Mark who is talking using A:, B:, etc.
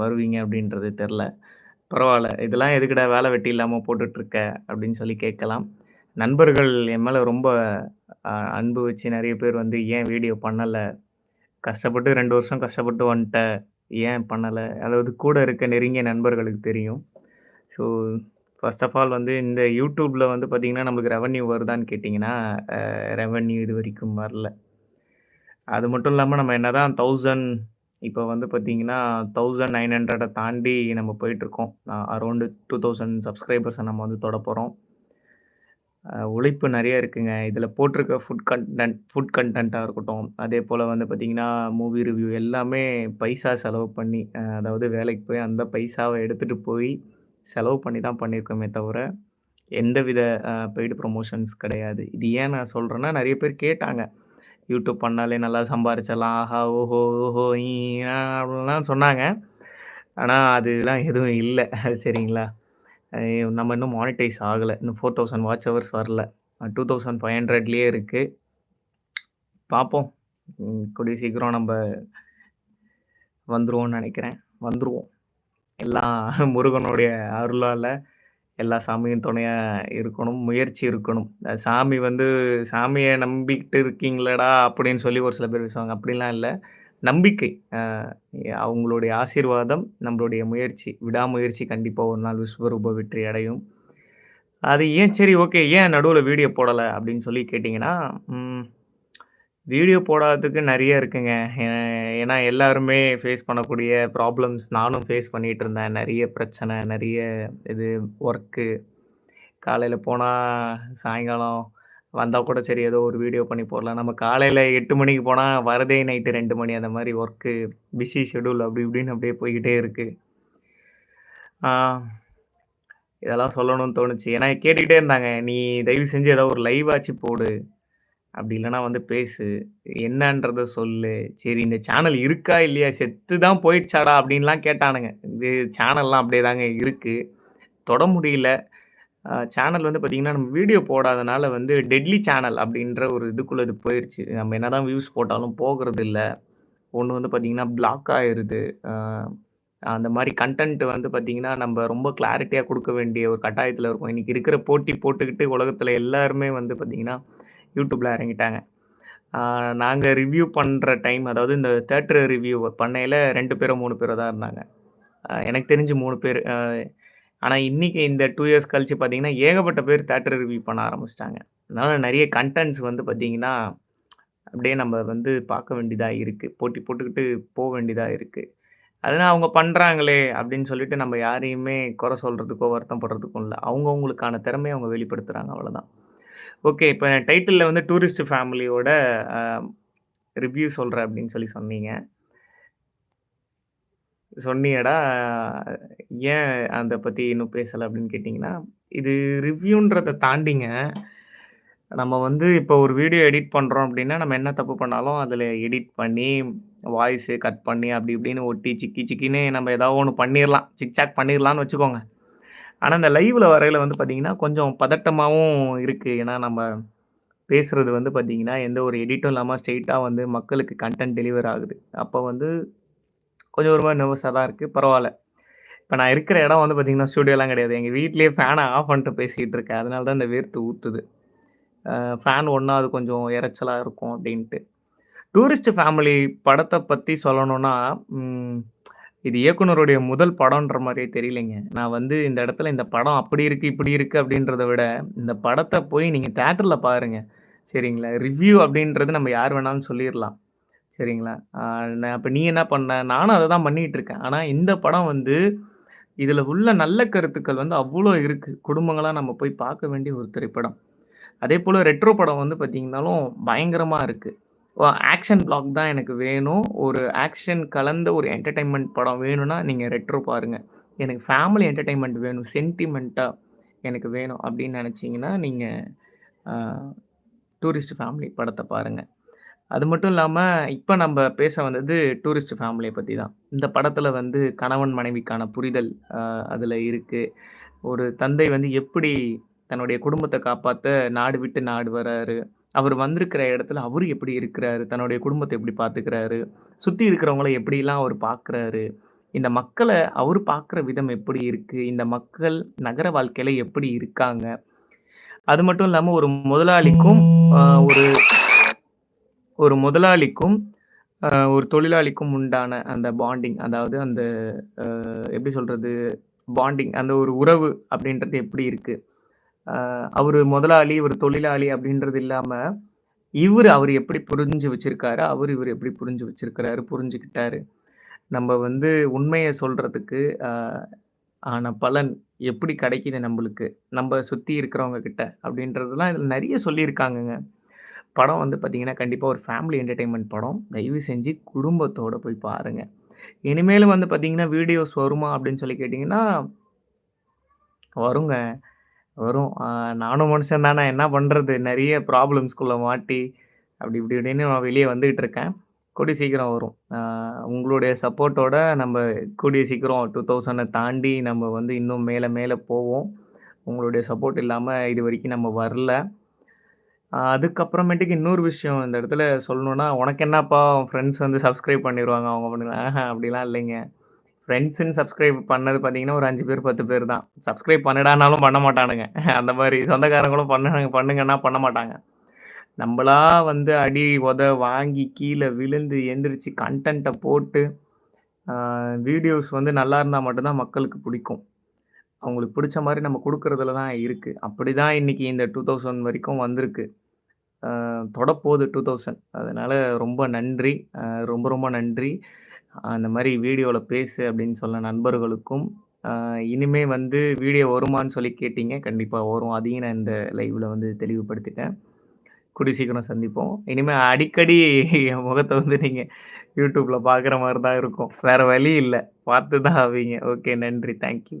A: வருவீங்க அப்படின்றது தெரில. பரவாயில்ல இதெல்லாம் எதுக்குடா வேலை வெட்டி இல்லாமல் போட்டுட்ருக்க? அப்படின்னு சொல்லி கேட்கலாம். நண்பர்கள் என் மேலே ரொம்ப அன்பு வச்சு நிறைய பேர் வந்து ஏன் வீடியோ பண்ணலை கஷ்டப்பட்டு ரெண்டு வருஷம் கஷ்டப்பட்டு வந்துட்ட. ஏன் பண்ணலை அதாவது கூட இருக்க நெருங்கிய நண்பர்களுக்கு தெரியும். ஸோ ஃபர்ஸ்ட் ஆஃப் ஆல் வந்து இந்த யூடியூப்பில் வந்து பார்த்தீங்கன்னா, நம்மளுக்கு ரெவன்யூ வருதான்னு கேட்டிங்கன்னா ரெவன்யூ இது வரைக்கும் வரல. அது மட்டும் இல்லாமல் நம்ம என்னதான் தௌசண்ட் இப்போ வந்து பார்த்தீங்கன்னா, 1900 தாண்டி நம்ம போயிட்டுருக்கோம். அரௌண்டு டூ தௌசண்ட் சப்ஸ்கிரைபர்ஸை நம்ம வந்து தொட போகிறோம் உழைப்பு நிறைய இருக்குங்க. இதில் போட்டிருக்க ஃபுட் கன்டென்ட் ஃபுட் கண்டென்ட்டாக இருக்கட்டும், அதே போல் வந்து பார்த்திங்கன்னா மூவி ரிவ்யூ எல்லாமே பைசா செலவு பண்ணி, அதாவது வேலைக்கு போய் அந்த பைசாவை எடுத்துகிட்டு போய் செலவு பண்ணி தான் பண்ணியிருக்கோமே தவிர, எந்தவித பெய்டு ப்ரமோஷன்ஸ் கிடையாது. இது ஏன் நான் சொல்கிறேன்னா நிறைய பேர் கேட்டாங்க. யூடியூப் பண்ணாலே நல்லா சம்பாரிச்சிடலாம். ஆஹா! ஓஹோ! ஓஹோ! அப்படிலாம் சொன்னாங்க. ஆனால் அதுலாம் எதுவும் இல்லை சரிங்களா? நம்ம இன்னும் மானிடைஸ் ஆகலை இன்னும் 4000 வாட்ச் ஹவர்ஸ் வரல. டூ தௌசண்ட் ஃபைவ் ஹண்ட்ரட்லேயே இருக்குது பார்ப்போம். கூடிய சீக்கிரம் நம்ம வந்துடுவோம்னு நினைக்கிறேன் வந்துடுவோம் எல்லாம் முருகனுடைய அருளால் எல்லா சாமியும் துணையாக இருக்கணும். முயற்சி இருக்கணும். சாமி வந்து சாமியை நம்பிக்கிட்டு இருக்கீங்களடா அப்படின்னு சொல்லி ஒரு சில பேர் பேசுவாங்க. அப்படிலாம் இல்லை நம்பிக்கை. அவங்களுடைய ஆசீர்வாதம், நம்மளுடைய முயற்சி, விடாமுயற்சி கண்டிப்பாக ஒரு நாள் விஸ்வரூப வெற்றி அடையும். அது ஏன் சரி ஓகே. ஏன் நடுவில் வீடியோ போடலை அப்படின்னு சொல்லி கேட்டிங்கன்னா வீடியோ போடாததுக்கு நிறைய இருக்குங்க. ஏ ஏன்னா எல்லாருமே ஃபேஸ் பண்ணக்கூடிய ப்ராப்ளம்ஸ் நானும் ஃபேஸ் பண்ணிகிட்டு இருந்தேன். நெறைய பிரச்சனை, நெறைய இது ஒர்க்கு. காலையில போனா சாயங்காலம் வந்தா கூட சரி ஏதோ ஒரு வீடியோ பண்ணி போடலாம். நம்ம காலையில 8 மணிக்கு போனா வரதே நைட்டு 2 மணி அந்த மாரி ஒர்க்கு, பிஸி ஷெட்யூல் அப்படி இப்படின்னு அப்படியே போய்க்கிட்டே இருக்கு. ஆ இதெல்லாம் சொல்லணும்னு தோணுச்சு. ஏன்னா கேட்டுக்கிட்டே இருந்தாங்க. "நீ தயவு செஞ்சு ஏதாவது ஒரு லைவ் ஆச்சு போடு. அப்படி இல்லைனா வந்து பேசு. என்னன்றத சொல்லு. சரி இந்த சேனல் இருக்கா? இல்லையா? செத்து தான் போயிடுச்சாடா?" அப்படின்லாம் கேட்டானுங்க. இது சேனல்லாம் அப்படியே தாங்க இருக்குது தொட முடியல. சேனல் வந்து பார்த்திங்கன்னா நம்ம வீடியோ போடாதனால வந்து டெட்லி சேனல் அப்படின்ற ஒரு இதுக்குள்ளே இது போயிடுச்சு நம்ம என்ன தான் வியூஸ் போட்டாலும் போகிறது இல்லை ஒன்று வந்து பார்த்திங்கன்னா பிளாக் ஆயிடுது அந்த மாதிரி கன்டென்ட் வந்து பார்த்திங்கன்னா நம்ம ரொம்ப கிளாரிட்டியாக கொடுக்க வேண்டிய ஒரு கட்டாயத்தில் இருக்கும் இன்னைக்கு இருக்கிற போட்டி போட்டுக்கிட்டு உலகத்தில் எல்லாருமே வந்து பார்த்திங்கன்னா யூடியூப்பில் இறங்கிட்டாங்க. நாங்கள் ரிவ்யூ பண்ணுற டைம் அதாவது இந்த தேட்ரு ரிவ்யூ பண்ணையில் ரெண்டு பேரோ, மூணு பேரோ தான் இருந்தாங்க. எனக்கு தெரிஞ்சு 3 பேரு. அ ஆனா இன்னைக்கு இந்த டூ இயர்ஸ் கழித்து பார்த்தீங்கன்னா, ஏகப்பட்ட பேர் தேட்டர் ரிவ்யூ பண்ண ஆரம்பிச்சிட்டாங்க அதனால் நிறைய கன்டென்ட்ஸ் வந்து பார்த்திங்கன்னா அப்படியே நம்ம வந்து பார்க்க வேண்டியதாக இருக்குது போட்டி போட்டுக்கிட்டு போக வேண்டியதாக இருக்குது அதனால் அவங்க பண்ணுறாங்களே அப்படின்னு சொல்லிட்டு நம்ம யாரையுமே குறை சொல்கிறதுக்கோ வருத்தம் படுறதுக்கும் இல்லை அவங்கவுங்களுக்கான திறமைய அவங்க வெளிப்படுத்துகிறாங்க அவ்வளோதான். ஓகே. இப்ப டைட்டிலில் வந்து டூரிஸ்ட் ஃபேமிலியோட ரிவ்யூ சொல்கிறேன் அப்படின்னு சொல்லி சொன்னீங்க. சொன்னியடா ஏன் அதை பற்றி இன்னும் பேசலை அப்படின்னு கேட்டிங்கன்னா இது ரிவ்யூன்றதை தாண்டிங்க, நம்ம வந்து இப்போ ஒரு வீடியோ எடிட் பண்ணுறோம் அப்படின்னா, நம்ம என்ன தப்பு பண்ணாலும் அதில் எடிட் பண்ணி, வாய்ஸு கட் பண்ணி அப்படி இப்படின்னு ஒட்டி சிக்கி சிக்கின்னு நம்ம ஏதாவது ஒன்று பண்ணிடலாம் சிக் சாக் வச்சுக்கோங்க. ஆனால் இந்த லைவில் வரையில வந்து பார்த்தீங்கன்னா, கொஞ்சம் பதட்டமாகவும் இருக்குது ஏன்னா நம்ம பேசுகிறது வந்து பார்த்தீங்கன்னா, எந்த ஒரு எடிட்டும் இல்லாமல் ஸ்ட்ரெயிட்டாக வந்து மக்களுக்கு கன்டென்ட் டெலிவர் ஆகுது. அப்போ வந்து கொஞ்சம் ஒரு மாதிரி நர்வஸாக தான் இருக்குது பரவாயில்ல இப்போ நான் இருக்கிற இடம் வந்து பார்த்திங்கன்னா ஸ்டூடியோலாம் கிடையாது. எங்கள் வீட்லேயே ஃபேனை ஆஃப் பண்ணிட்டு பேசிகிட்டு இருக்கேன். அதனால தான் இந்த வேர்த்து ஊற்றுது ஃபேன் ஒன்றா அது கொஞ்சம் இறைச்சலாக இருக்கும் அப்படின்ட்டு. டூரிஸ்ட் ஃபேமிலி படத்தை பற்றி சொல்லணுன்னா இது இயக்குனருடைய முதல் படம்ன்ற மாதிரியே தெரியலைங்க. நான் வந்து இந்த இடத்துல இந்த படம் அப்படி இருக்குது இப்படி இருக்குது அப்படின்றத விட, இந்த படத்தை போய் நீங்கள் தேட்டரில் பாருங்க. சரிங்களா? ரிவ்யூ அப்படின்றது நம்ம யார் வேணாலும் சொல்லிடலாம் சரிங்களா? நான் இப்ப நீ என்ன பண்ண? நானும் அதை தான் பண்ணிகிட்ருக்கேன் இருக்கேன். இந்த படம் வந்து இதில் உள்ள நல்ல கருத்துக்கள் வந்து அவ்வளோ இருக்குது குடும்பங்களாக நம்ம போய் பார்க்க வேண்டிய ஒரு திரைப்படம். அதே போல் ரெட்ரோ படம் வந்து பார்த்தீங்கன்னாலும் பயங்கரமாக இருக்குது ஆக்ஷன் ப்ளாக் தான் எனக்கு வேணும். ஒரு ஆக்ஷன் கலந்த ஒரு என்டர்டைன்மெண்ட் படம் வேணும்னா, நீங்கள் ரெட்ரோ பாருங்கள் எனக்கு ஃபேமிலி என்டர்டைன்மெண்ட் வேணும். சென்டிமெண்ட்டாக எனக்கு வேணும் அப்படின்னு நினச்சிங்கன்னா நீங்கள் டூரிஸ்ட் ஃபேமிலி படத்தை பாருங்கள் அது மட்டும் இல்லாமல் இப்போ நம்ம பேச வந்தது டூரிஸ்ட் ஃபேமிலியை பற்றி தான். இந்த படத்தில் வந்து கணவன் மனைவிக்கான புரிதல் அதில் இருக்குது ஒரு தந்தை வந்து எப்படி தன்னுடைய குடும்பத்தை காப்பாற்ற நாடு விட்டு நாடு வராரு. அவர் வந்திருக்கிற இடத்துல அவர் எப்படி இருக்கிறாரு? தன்னுடைய குடும்பத்தை எப்படி பார்த்துக்கிறாரு? சுற்றி இருக்கிறவங்கள எப்படிலாம் அவர் பார்க்குறாரு? இந்த மக்களை அவர் பார்க்குற விதம் எப்படி இருக்குது இந்த மக்கள் நகர வாழ்க்கையில் எப்படி இருக்காங்க? அது மட்டும் இல்லாமல் ஒரு முதலாளிக்கும் ஒரு ஒரு முதலாளிக்கும், ஒரு தொழிலாளிக்கும் உண்டான அந்த பாண்டிங் அதாவது அந்த எப்படி சொல்கிறது பாண்டிங் அந்த ஒரு உறவு அப்படின்றது எப்படி இருக்குது அவர் முதலாளி, இவர் தொழிலாளி அப்படின்றது இல்லாமல் இவர் அவர் எப்படி புரிஞ்சு வச்சுருக்காரு அவர் இவர் எப்படி புரிஞ்சு வச்சுருக்கிறாரு புரிஞ்சுக்கிட்டாரு. நம்ம வந்து உண்மையை சொல்கிறதுக்கு ஆன பலன் எப்படி கிடைக்குது நம்மளுக்கு நம்ம சுற்றி இருக்கிறவங்க கிட்ட அப்படின்றதெல்லாம் இதில் நிறைய சொல்லியிருக்காங்கங்க. படம் வந்து பார்த்தீங்கன்னா, கண்டிப்பாக ஒரு ஃபேமிலி என்டர்டெயின்மெண்ட் படம். தயவு செஞ்சு குடும்பத்தோடு போய் பாருங்கள் இனிமேலும் வந்து பார்த்தீங்கன்னா, வீடியோஸ் வருமா அப்படின்னு சொல்லி கேட்டிங்கன்னா வருங்க. வரும். நானும் மனுஷன் தானே என்ன பண்ணுறது நிறைய ப்ராப்ளம்ஸ்குள்ளே மாட்டி, அப்படி இப்படி இப்படின்னு நான் வெளியே வந்துகிட்டு இருக்கேன். கூடிய சீக்கிரம் வரும். உங்களுடைய சப்போர்ட்டோட நம்ம கூடிய சீக்கிரம் 2000 தாண்டி நம்ம வந்து இன்னும் மேலே மேலே போவோம். உங்களுடைய சப்போர்ட் இல்லாமல் இது வரைக்கும் நம்ம வரல. அதுக்கப்புறமேட்டுக்கு இன்னொரு விஷயம் இந்த இடத்துல சொல்லணுன்னா "உனக்கு என்னப்பா ஃப்ரெண்ட்ஸ் வந்து சப்ஸ்கிரைப் பண்ணிடுவாங்க அவங்க பண்ணுங்க அப்படிலாம் இல்லைங்க. ஃப்ரெண்ட்ஸுன்னு சப்ஸ்கிரைப் பண்ணது பார்த்தீங்கன்னா, ஒரு அஞ்சு பேர், 10 பேர் தான். சப்ஸ்கிரைப் பண்ணிடானாலும் பண்ண மாட்டானுங்க. அந்த மாதிரி சொந்தக்காரங்களும் பண்ணுங்க பண்ணுங்கன்னா பண்ண மாட்டாங்க. நம்மளா வந்து அடி, உத வாங்கி கீழே விழுந்து எந்திரிச்சு கண்டென்ட்டை போட்டு, வீடியோஸ் வந்து நல்லா இருந்தால் மட்டும்தான் மக்களுக்கு பிடிக்கும். அவங்களுக்கு பிடிச்ச மாதிரி நம்ம கொடுக்குறதுல தான் இருக்குது அப்படி தான் இன்றைக்கி இந்த 2000 வரைக்கும் வந்திருக்கு. தொடப்போகுது டூ தௌசண்ட் அதனால் ரொம்ப நன்றி. ரொம்ப ரொம்ப நன்றி. அந்த மாதிரி வீடியோவில் பேசு அப்படின்னு சொன்ன நண்பர்களுக்கும், இனிமே வந்து வீடியோ வருமான்னு சொல்லி கேட்டீங்க. கண்டிப்பாக வரும். அதையும் நான் இந்த லைவில் வந்து தெளிவுபடுத்திட்டேன். கூடிய சீக்கிரம் சந்திப்போம். இனிமேல் அடிக்கடி என் முகத்தை வந்து நீங்கள் யூடியூப்பில் பார்க்குற மாதிரி தான் இருக்கும். வேறு வழி இல்லை பார்த்து தான் ஆவீங்க. ஓகே நன்றி. Thank you.